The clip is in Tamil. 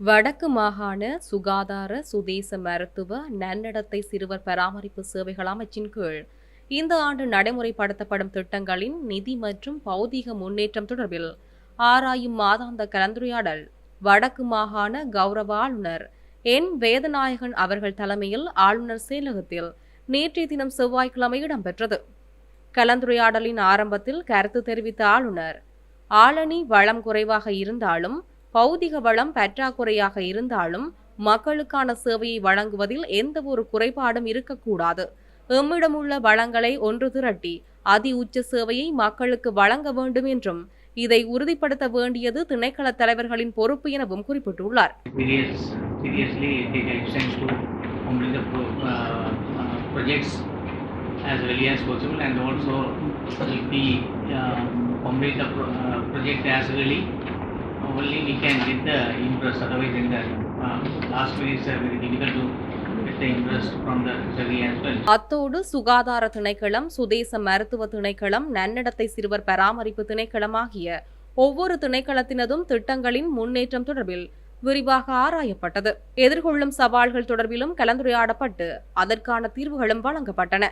வடக்கு மாகாண சுகாதார சுதேச மருத்துவ நன்னடத்தை சிறுவர் பராமரிப்பு சேவைகள் அமைச்சின் கீழ் இந்த ஆண்டு நடைமுறைப்படுத்தப்படும் திட்டங்களின் நிதி மற்றும் பௌதீக முன்னேற்றம் தொடர்பில் ஆராயும் மாதாந்த கலந்துரையாடல் வடக்கு மாகாண கௌரவ ஆளுநர் என். வேதநாயகன் அவர்கள் தலைமையில் ஆளுநர் செயலகத்தில் நேற்றைய தினம் செவ்வாய்க்கிழமை இடம்பெற்றது. கலந்துரையாடலின் ஆரம்பத்தில் கருத்து தெரிவித்த ஆளுநர் ஆளணி வளம் குறைவாக இருந்தாலும் பௌதிக வளம் பற்றாக்குறையாக இருந்தாலும் மக்களுக்கான சேவையை வழங்குவதில் எந்த ஒரு குறைபாடும் இருக்கக்கூடாது. எம்மிடமுள்ள வளங்களை ஒன்று திரட்டி அதி உச்ச சேவையை மக்களுக்கு வழங்க வேண்டும் என்றும் இதை உறுதிப்படுத்த வேண்டியது திணைக்கள தலைவர்களின் பொறுப்பு எனவும் குறிப்பிட்டுள்ளார். Uh, uh, as early as possible and also the uh, um, complete the pro- uh, project as early only we can get the interest otherwise in the uh, last minute it's uh, very difficult to அத்தோடு சுகாதார திணைக்களம் சுதேச மருத்துவ திணைக்களம் நன்னடத்தை சிறுவர் பராமரிப்பு திணைக்களம் ஆகிய ஒவ்வொரு திணைக்களத்தினதும் திட்டங்களின் முன்னேற்றம் தொடர்பில் விரிவாக ஆராயப்பட்டது. எதிர்கொள்ளும் சவால்கள் தொடர்பிலும் கலந்துரையாடப்பட்டு அதற்கான தீர்வுகளும் வழங்கப்பட்டன.